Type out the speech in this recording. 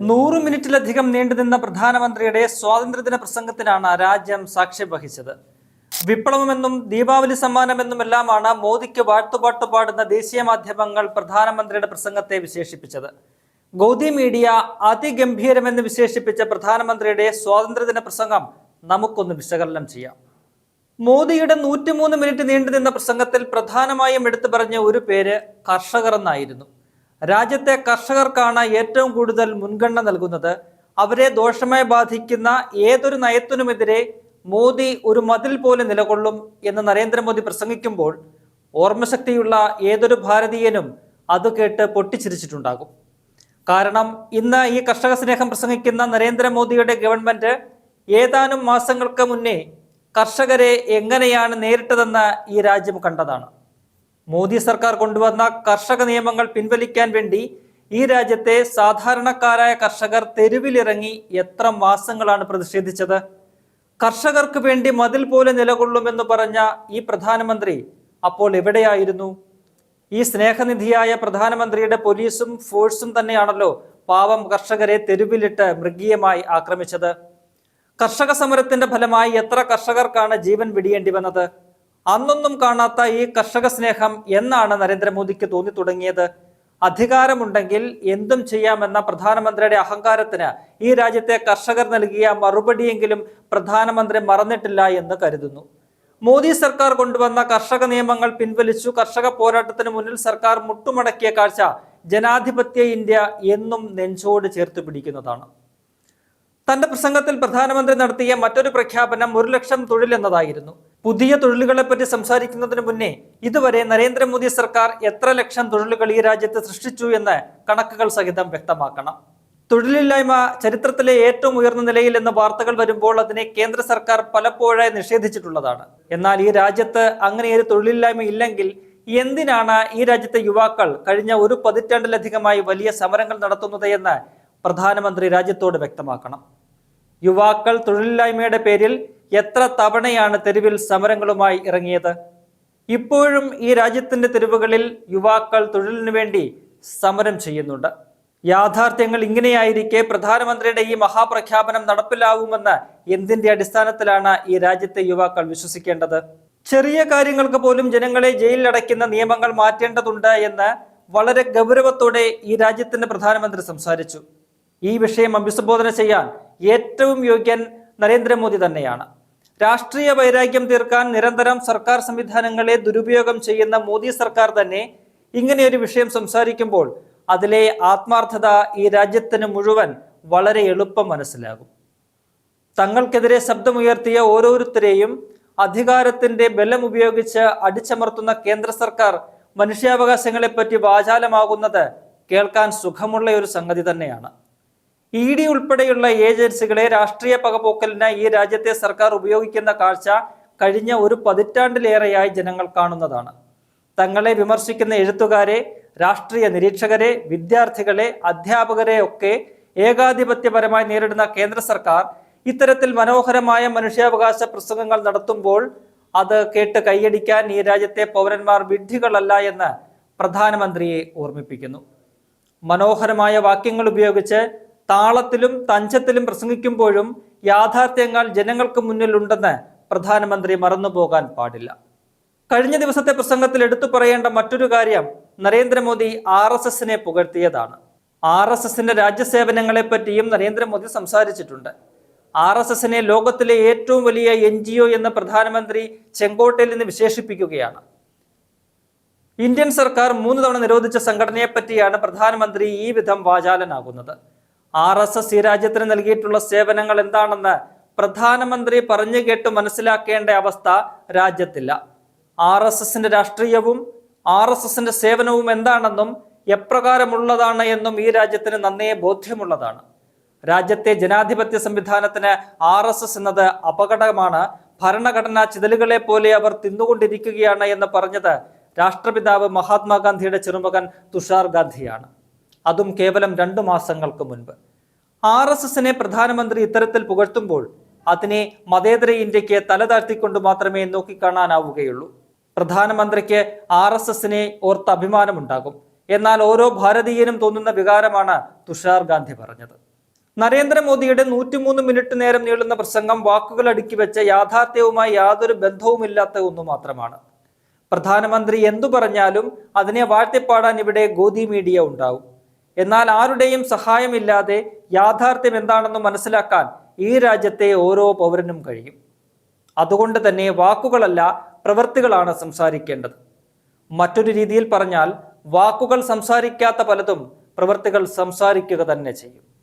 നൂറ് മിനിറ്റിലധികം നീണ്ടുനിന്ന പ്രധാനമന്ത്രിയുടെ സ്വാതന്ത്ര്യദിന പ്രസംഗത്തിനാണ് രാജ്യം സാക്ഷ്യം വഹിച്ചത് വിപ്ലവമെന്നും ദീപാവലി സമ്മാനമെന്നുമെല്ലാമാണ് മോദിക്ക് വാഴ്ത്തുപാട്ട് പാടുന്ന ദേശീയ മാധ്യമങ്ങൾ പ്രധാനമന്ത്രിയുടെ പ്രസംഗത്തെ വിശേഷിപ്പിച്ചത്. ഗൗതി മീഡിയ അതിഗംഭീരമെന്ന് വിശേഷിപ്പിച്ച പ്രധാനമന്ത്രിയുടെ സ്വാതന്ത്ര്യദിന പ്രസംഗം നമുക്കൊന്ന് വിശകലനം ചെയ്യാം. മോദിയുടെ നൂറ്റിമൂന്ന് മിനിറ്റ് നീണ്ടുനിന്ന പ്രസംഗത്തിൽ പ്രധാനമായും എടുത്തു പറഞ്ഞ ഒരു പേര് കർഷകർ എന്നായിരുന്നു രാജ്യത്തെ കർഷകർക്കാണ് ഏറ്റവും കൂടുതൽ മുൻഗണന നൽകുന്നത്. അവരെ ദോഷമായി ബാധിക്കുന്ന ഏതൊരു നയത്തിനുമെതിരെ മോദി ഒരു മതിൽ പോലെ നിലകൊള്ളും എന്ന് നരേന്ദ്രമോദി പ്രസംഗിക്കുമ്പോൾ ഓർമ്മശക്തിയുള്ള ഏതൊരു ഭാരതീയനും അത് കേട്ട് പൊട്ടിച്ചിരിച്ചിട്ടുണ്ടാകും. കാരണം ഇന്ന് ഈ കർഷക സ്നേഹം പ്രസംഗിക്കുന്ന നരേന്ദ്രമോദിയുടെ ഗവൺമെന്റ് ഏതാനും മാസങ്ങൾക്ക് മുന്നേ കർഷകരെ എങ്ങനെയാണ് നേരിട്ടതെന്ന് ഈ രാജ്യം കണ്ടതാണ്. മോദി സർക്കാർ കൊണ്ടുവന്ന കർഷക നിയമങ്ങൾ പിൻവലിക്കാൻ വേണ്ടി ഈ രാജ്യത്തെ സാധാരണക്കാരായ കർഷകർ തെരുവിലിറങ്ങി എത്ര മാസങ്ങളാണ് പ്രതിഷേധിച്ചത്? കർഷകർക്ക് വേണ്ടി മതിൽ പോലെ നിലകൊള്ളുമെന്ന് പറഞ്ഞ ഈ പ്രധാനമന്ത്രി അപ്പോൾ എവിടെയായിരുന്നു? ഈ സ്നേഹനിധിയായ പ്രധാനമന്ത്രിയുടെ പോലീസും ഫോഴ്സും തന്നെയാണല്ലോ പാവം കർഷകരെ തെരുവിലിട്ട് മൃഗീയമായി ആക്രമിച്ചത്. കർഷക സമരത്തിന്റെ ഫലമായി എത്ര കർഷകർക്കാണ് ജീവൻ വിടിയേണ്ടി വന്നത്? അന്നൊന്നും കാണാത്ത ഈ കർഷക സ്നേഹം എന്നാണ് നരേന്ദ്രമോദിക്ക് തോന്നി തുടങ്ങിയത്. അധികാരമുണ്ടെങ്കിൽ എന്തും ചെയ്യാമെന്ന പ്രധാനമന്ത്രിയുടെ അഹങ്കാരത്തിന് ഈ രാജ്യത്തെ കർഷകർ നൽകിയ മറുപടിയെങ്കിലും പ്രധാനമന്ത്രി മറന്നിട്ടില്ല എന്ന് കരുതുന്നു. മോദി സർക്കാർ കൊണ്ടുവന്ന കർഷക നിയമങ്ങൾ പിൻവലിച്ചു കർഷക പോരാട്ടത്തിന് മുന്നിൽ സർക്കാർ മുട്ടുമടക്കിയ കാഴ്ച ജനാധിപത്യ ഇന്ത്യ എന്നും നെഞ്ചോട് ചേർത്ത് പിടിക്കുന്നതാണ്. തന്റെ പ്രസംഗത്തിൽ പ്രധാനമന്ത്രി നടത്തിയ മറ്റൊരു പ്രഖ്യാപനം ഒരു ലക്ഷം തൊഴിൽ എന്നതായിരുന്നു. പുതിയ തൊഴിലുകളെ പറ്റി സംസാരിക്കുന്നതിന് മുന്നേ ഇതുവരെ നരേന്ദ്രമോദി സർക്കാർ എത്ര ലക്ഷം തൊഴിലുകൾ ഈ രാജ്യത്ത് സൃഷ്ടിച്ചു എന്ന് കണക്കുകൾ സഹിതം വ്യക്തമാക്കണം. തൊഴിലില്ലായ്മ ചരിത്രത്തിലെ ഏറ്റവും ഉയർന്ന നിലയിൽ എന്ന വാർത്തകൾ വരുമ്പോൾ അതിനെ കേന്ദ്ര സർക്കാർ പലപ്പോഴായി നിഷേധിച്ചിട്ടുള്ളതാണ്. എന്നാൽ ഈ രാജ്യത്ത് അങ്ങനെ ഒരു തൊഴിലില്ലായ്മ ഇല്ലെങ്കിൽ എന്തിനാണ് ഈ രാജ്യത്തെ യുവാക്കൾ കഴിഞ്ഞ ഒരു പതിറ്റാണ്ടിലധികമായി വലിയ സമരങ്ങൾ നടത്തുന്നത് എന്ന് പ്രധാനമന്ത്രി രാജ്യത്തോട് വ്യക്തമാക്കണം. യുവാക്കൾ തൊഴിലില്ലായ്മയുടെ പേരിൽ എത്ര തവണയാണ് തെരുവിൽ സമരങ്ങളുമായി ഇറങ്ങിയത്? ഇപ്പോഴും ഈ രാജ്യത്തിന്റെ തെരുവുകളിൽ യുവാക്കൾ തൊഴിലിനു വേണ്ടി സമരം ചെയ്യുന്നുണ്ട്. യാഥാർത്ഥ്യങ്ങൾ ഇങ്ങനെയായിരിക്കെ പ്രധാനമന്ത്രിയുടെ ഈ മഹാപ്രഖ്യാപനം നടപ്പിലാവുമെന്ന് എന്തിന്റെ അടിസ്ഥാനത്തിലാണ് ഈ രാജ്യത്തെ യുവാക്കൾ വിശ്വസിക്കേണ്ടത്? ചെറിയ കാര്യങ്ങൾക്ക് പോലും ജനങ്ങളെ ജയിലിലടയ്ക്കുന്ന നിയമങ്ങൾ മാറ്റേണ്ടതുണ്ട് എന്ന് വളരെ ഗൗരവത്തോടെ ഈ രാജ്യത്തിന്റെ പ്രധാനമന്ത്രി സംസാരിച്ചു. ഈ വിഷയം അഭിസംബോധന ചെയ്യാൻ ഏറ്റവും യോഗ്യൻ നരേന്ദ്രമോദി തന്നെയാണ്. രാഷ്ട്രീയ വൈരാഗ്യം തീർക്കാൻ നിരന്തരം സർക്കാർ സംവിധാനങ്ങളെ ദുരുപയോഗം ചെയ്യുന്ന മോദി സർക്കാർ തന്നെ ഇങ്ങനെയൊരു വിഷയം സംസാരിക്കുമ്പോൾ അതിലെ ആത്മാർത്ഥത ഈ രാജ്യത്തിന് മുഴുവൻ വളരെ എളുപ്പം മനസ്സിലാകും. തങ്ങൾക്കെതിരെ ശബ്ദമുയർത്തിയ ഓരോരുത്തരെയും അധികാരത്തിന്റെ ബലം ഉപയോഗിച്ച് അടിച്ചമർത്തുന്ന കേന്ദ്ര സർക്കാർ മനുഷ്യാവകാശങ്ങളെപ്പറ്റി വാചാലമാകുന്നത് കേൾക്കാൻ സുഖമുള്ള ഒരു സംഗതി തന്നെയാണ്. ഇ ഡി ഉൾപ്പെടെയുള്ള ഏജൻസികളെ രാഷ്ട്രീയ പകപോക്കലിനായി ഈ രാജ്യത്തെ സർക്കാർ ഉപയോഗിക്കുന്ന കാഴ്ച കഴിഞ്ഞ ഒരു പതിറ്റാണ്ടിലേറെയായി ജനങ്ങൾ കാണുന്നതാണ്. തങ്ങളെ വിമർശിക്കുന്ന എഴുത്തുകാരെ രാഷ്ട്രീയ നിരീക്ഷകരെ വിദ്യാർത്ഥികളെ അധ്യാപകരെ ഒക്കെ ഏകാധിപത്യപരമായി നേരിടുന്ന കേന്ദ്ര സർക്കാർ ഇത്തരത്തിൽ മനോഹരമായ മനുഷ്യാവകാശ പ്രസംഗങ്ങൾ നടത്തുമ്പോൾ അത് കേട്ട് കൈയടിക്കാൻ ഈ രാജ്യത്തെ പൗരന്മാർ വിഡ്ഢികളല്ല എന്ന് പ്രധാനമന്ത്രിയെ ഓർമ്മിപ്പിക്കുന്നു. മനോഹരമായ വാക്യങ്ങൾ ഉപയോഗിച്ച് താളത്തിലും തഞ്ചത്തിലും പ്രസംഗിക്കുമ്പോഴും യാഥാർത്ഥ്യങ്ങൾ ജനങ്ങൾക്ക് മുന്നിലുണ്ടെന്ന് പ്രധാനമന്ത്രി മറന്നുപോകാൻ പാടില്ല. കഴിഞ്ഞ ദിവസത്തെ പ്രസംഗത്തിൽ എടുത്തു പറയേണ്ട മറ്റൊരു കാര്യം നരേന്ദ്രമോദി ആർ എസ് എസിനെ പുകഴ്ത്തിയതാണ്. ആർ എസ് എസിന്റെ രാജ്യസേവനങ്ങളെ പറ്റിയും നരേന്ദ്രമോദി സംസാരിച്ചിട്ടുണ്ട്. ആർ എസ് എസിനെ ലോകത്തിലെ ഏറ്റവും വലിയ എൻ ജി ഒ എന്ന് പ്രധാനമന്ത്രി ചെങ്കോട്ടയിൽ നിന്ന് വിശേഷിപ്പിക്കുകയാണ്. ഇന്ത്യൻ സർക്കാർ മൂന്ന് തവണ നിരോധിച്ച സംഘടനയെ പറ്റിയാണ് പ്രധാനമന്ത്രി ഈ വിധം വാചാലനാകുന്നത്. ആർ എസ് എസ് ഈ രാജ്യത്തിന് നൽകിയിട്ടുള്ള സേവനങ്ങൾ എന്താണെന്ന് പ്രധാനമന്ത്രി പറഞ്ഞു കേട്ട് മനസ്സിലാക്കേണ്ട അവസ്ഥ രാജ്യത്തില്ല. ആർ എസ് എസിന്റെ രാഷ്ട്രീയവും ആർ എസ് എസിന്റെ സേവനവും എന്താണെന്നും എപ്രകാരമുള്ളതാണ് എന്നും ഈ രാജ്യത്തിന് നന്നേ ബോധ്യമുള്ളതാണ്. രാജ്യത്തെ ജനാധിപത്യ സംവിധാനത്തിന് ആർ എസ് എസ് എന്നത് അപകടമാണ്. ഭരണഘടനാ ചിതലുകളെ പോലെ അവർ തിന്നുകൊണ്ടിരിക്കുകയാണ് എന്ന് പറഞ്ഞത് രാഷ്ട്രപിതാവ് മഹാത്മാഗാന്ധിയുടെ ചെറുമകൻ തുഷാർ ഗാന്ധിയാണ്. അതും കേവലം രണ്ടു മാസങ്ങൾക്ക് മുൻപ്. ആർ എസ് എസിനെ പ്രധാനമന്ത്രി ഇത്തരത്തിൽ പുകഴ്ത്തുമ്പോൾ അതിനെ മതേതര ഇന്ത്യയ്ക്ക് തലതാഴ്ത്തിക്കൊണ്ട് മാത്രമേ നോക്കിക്കാണാനാവുകയുള്ളൂ. പ്രധാനമന്ത്രിക്ക് ആർ എസ് എസിനെ ഓർത്ത് അഭിമാനമുണ്ടാകും. എന്നാൽ ഓരോ ഭാരതീയനും തോന്നുന്ന വികാരമാണ് തുഷാർ ഗാന്ധി പറഞ്ഞത്. നരേന്ദ്രമോദിയുടെ നൂറ്റിമൂന്ന് മിനിറ്റ് നേരം നീളുന്ന പ്രസംഗം വാക്കുകൾ അടുക്കി വെച്ച യാഥാർത്ഥ്യവുമായി യാതൊരു ബന്ധവുമില്ലാത്ത ഒന്നു മാത്രമാണ്. പ്രധാനമന്ത്രി എന്തു പറഞ്ഞാലും അതിനെ വാഴ്ത്തിപ്പാടാൻ ഇവിടെ ഗോദി മീഡിയ ഉണ്ടാവും. എന്നാൽ ആരുടെയും സഹായമില്ലാതെ യാഥാർത്ഥ്യം എന്താണെന്ന് മനസ്സിലാക്കാൻ ഈ രാജ്യത്തെ ഓരോ പൗരനും കഴിയും. അതുകൊണ്ട് തന്നെ വാക്കുകളല്ല പ്രവൃത്തികളാണ് സംസാരിക്കേണ്ടത്. മറ്റൊരു രീതിയിൽ പറഞ്ഞാൽ വാക്കുകൾ സംസാരിക്കാത്ത പലതും പ്രവൃത്തികൾ സംസാരിക്കുക തന്നെ ചെയ്യും.